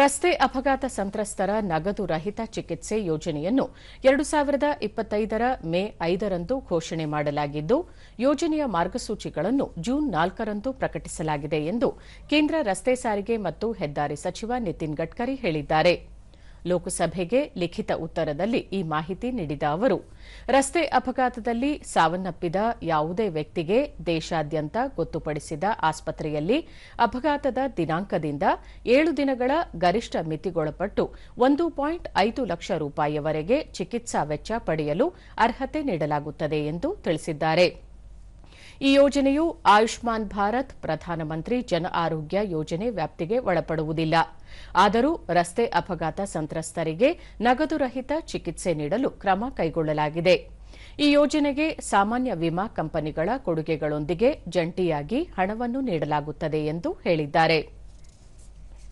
ರಸ್ತೆ ಅಪಘಾತ ಸಂತ್ರಸ್ತರ ನಗದು ರಹಿತ ಚಿಕಿತ್ಸೆ ಯೋಜನೆಯನ್ನು ಎರಡು ಸಾವಿರದ ಇಪ್ಪತ್ತೈದರ ಮೇ ಐದರಂದು ಘೋಷಣೆ ಮಾಡಲಾಗಿದ್ದು, ಯೋಜನೆಯ ಮಾರ್ಗಸೂಚಿಗಳನ್ನು ಜೂನ್ ನಾಲ್ಕರಂದು ಪ್ರಕಟಿಸಲಾಗಿದೆ ಎಂದು ಕೇಂದ್ರ ರಸ್ತೆ ಸಾರಿಗೆ ಮತ್ತು ಹೆದ್ದಾರಿ ಸಚಿವ ನಿತಿನ್ ಗಡ್ಕರಿ ಹೇಳಿದ್ದಾರೆ. ಲೋಕಸಭೆಗೆ ಲಿಖಿತ ಉತ್ತರದಲ್ಲಿ ಈ ಮಾಹಿತಿ ನೀಡಿದ ಅವರು, ರಸ್ತೆ ಅಪಘಾತದಲ್ಲಿ ಸಾವನ್ನಪ್ಪಿದ ಯಾವುದೇ ವ್ಯಕ್ತಿಗೆ ದೇಶಾದ್ಯಂತ ಗೊತ್ತುಪಡಿಸಿದ ಆಸ್ಪತ್ರೆಯಲ್ಲಿ ಅಪಘಾತದ ದಿನಾಂಕದಿಂದ ಏಳು ದಿನಗಳ ಗರಿಷ್ಠ ಮಿತಿಗೊಳಪಟ್ಟು ಒಂದು ಪಾಯಿಂಟ್ ಐದು ಲಕ್ಷ ರೂಪಾಯಿವರೆಗೆ ಚಿಕಿತ್ಸಾ ವೆಚ್ಚ ಪಡೆಯಲು ಅರ್ಹತೆ ನೀಡಲಾಗುತ್ತದೆ ಎಂದು ತಿಳಿಸಿದ್ದಾರೆ. ಈ ಯೋಜನೆಯು ಆಯುಷ್ಮಾನ್ ಭಾರತ್ ಪ್ರಧಾನಮಂತ್ರಿ ಜನ ಆರೋಗ್ಯ ಯೋಜನೆ ವ್ಯಾಪ್ತಿಗೆ ಒಳಪಡುವುದಿಲ್ಲ. ಆದರೂ ರಸ್ತೆ ಅಪಘಾತ ಸಂತ್ರಸ್ತರಿಗೆ ನಗದುರಹಿತ ಚಿಕಿತ್ಸೆ ನೀಡಲು ಕ್ರಮ ಕೈಗೊಳ್ಳಲಾಗಿದೆ. ಈ ಯೋಜನೆಗೆ ಸಾಮಾನ್ಯ ವಿಮಾ ಕಂಪನಿಗಳ ಕೊಡುಗೆಗಳೊಂದಿಗೆ ಜಂಟಿಯಾಗಿ ಹಣವನ್ನು ನೀಡಲಾಗುತ್ತದೆ ಎಂದು ಹೇಳಿದ್ದಾರೆ.